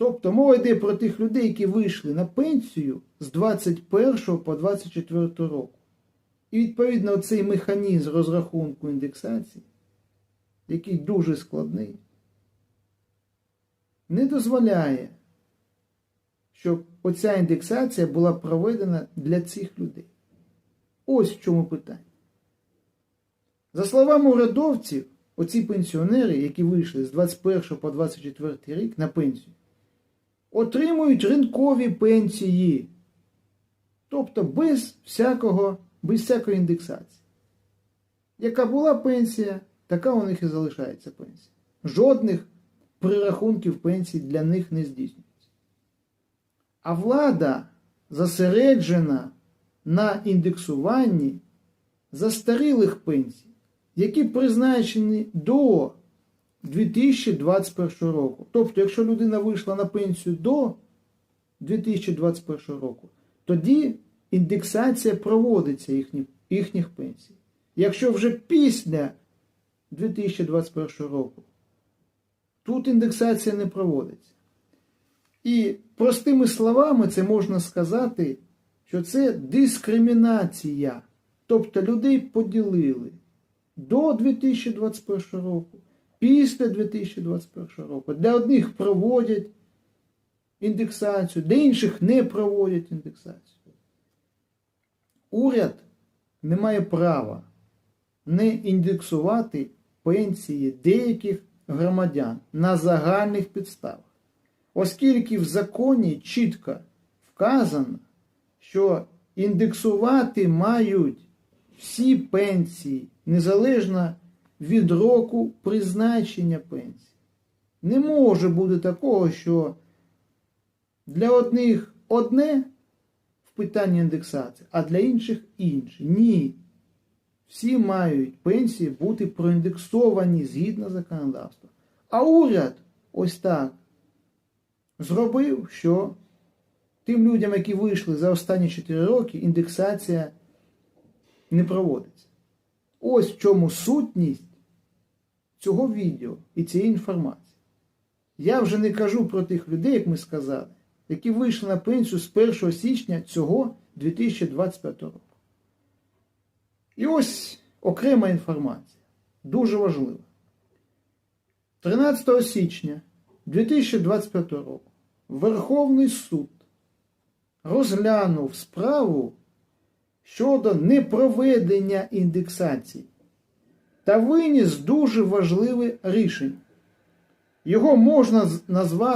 Тобто мова йде про тих людей, які вийшли на пенсію з 21 по 24 року. І відповідно цей механізм розрахунку індексації, який дуже складний, не дозволяє, щоб оця індексація була проведена для цих людей. Ось в чому питання. За словами урядовців, оці пенсіонери, які вийшли з 21 по 24 рік на пенсію, отримують ринкові пенсії. Тобто без всякого, без всякої індексації. Яка була пенсія, така у них і залишається пенсія. Жодних прирахунків пенсій для них не здійснюється. А влада зосереджена на індексуванні застарілих пенсій, які призначені до 2021 року. Тобто, якщо людина вийшла на пенсію до 2021 року, тоді індексація проводиться їхніх, їхніх пенсій. Якщо вже після 2021 року, тут індексація не проводиться. І простими словами це можна сказати, що це дискримінація. Тобто людей поділили до 2021 року, після 2021 року. Для одних проводять індексацію, для інших не проводять індексацію. Уряд не має права не індексувати пенсії деяких громадян на загальних підставах, оскільки в законі чітко вказано, що індексувати мають всі пенсії, незалежно від року призначення пенсії. Не може бути такого, що для одних одне в питанні індексації, а для інших інше. Ні. Всі мають пенсії бути проіндексовані згідно законодавства. А уряд ось так зробив, що тим людям, які вийшли за останні 4 роки, індексація не проводиться. Ось в чому сутність цього відео і цієї інформації. Я вже не кажу про тих людей, як ми сказали, які вийшли на пенсію з 1 січня цього 2025 року. І ось окрема інформація. Дуже важлива. 13 січня 2025 року Верховний суд розглянув справу щодо непроведення індексації та виніс дуже важливе рішення. Його можна назвати